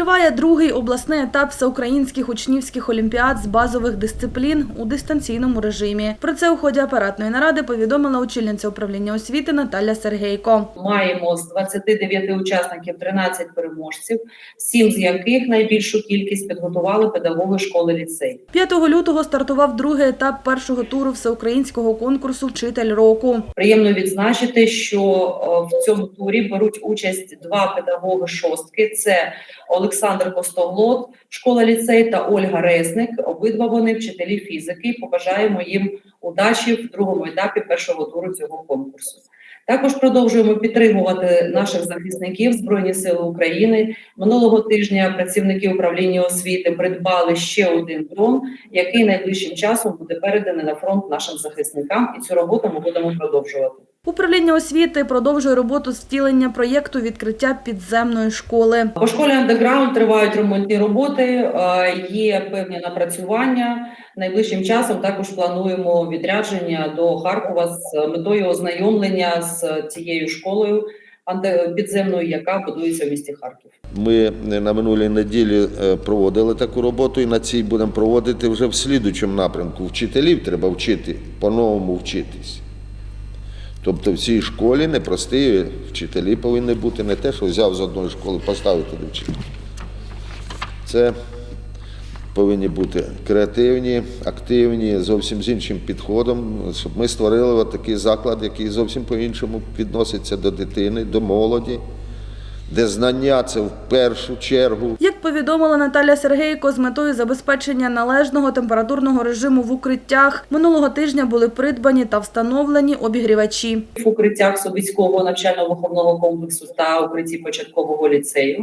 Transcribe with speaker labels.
Speaker 1: Триває другий обласний етап всеукраїнських учнівських олімпіад з базових дисциплін у дистанційному режимі. Про це у ході апаратної наради повідомила очільниця управління освіти Наталя Сергейко.
Speaker 2: Маємо з 29 учасників 13 переможців, 7 з яких найбільшу кількість підготували педагоги школи ліцей.
Speaker 1: 5 лютого стартував другий етап першого туру всеукраїнського конкурсу Вчитель року.
Speaker 2: Приємно відзначити, що е, в цьому турі беруть участь два педагоги шостки: це Олександр Костоглот, школа ліцей та Ольга Резник. Обидва вони вчителі фізики. Побажаємо їм удачі в другому етапі першого туру цього конкурсу. Також продовжуємо підтримувати наших захисників Збройні Сили України. Минулого тижня працівники управління освіти придбали ще один дрон, який найближчим часом буде переданий на фронт нашим захисникам, і цю роботу ми будемо продовжувати.
Speaker 1: Управління освіти продовжує роботу з втілення проєкту відкриття підземної школи.
Speaker 2: По школі андеграунд тривають ремонтні роботи, є певні напрацювання. Найближчим часом також плануємо відрядження до Харкова з метою ознайомлення з цією школою підземною, яка будується в місті Харків.
Speaker 3: Ми на минулій неділі е, проводили таку роботу і на цій будемо проводити вже в слідучому напрямку. Вчителів треба вчити, по-новому вчитись. Тобто в цій школі непрості вчителі повинні бути не те, що взяв з одної школи, поставив туди вчителя. Це повинні бути креативні, активні, зовсім з іншим підходом, щоб ми створили такий заклад, який зовсім по-іншому відноситься до дитини, до молоді, де знання це в першу чергу.
Speaker 1: Як повідомила Наталя Сергейко, з метою забезпечення належного температурного режиму в укриттях минулого тижня були придбані та встановлені обігрівачі.
Speaker 2: В укриттях Собіцького навчально-виховного комплексу та укритті початкового ліцею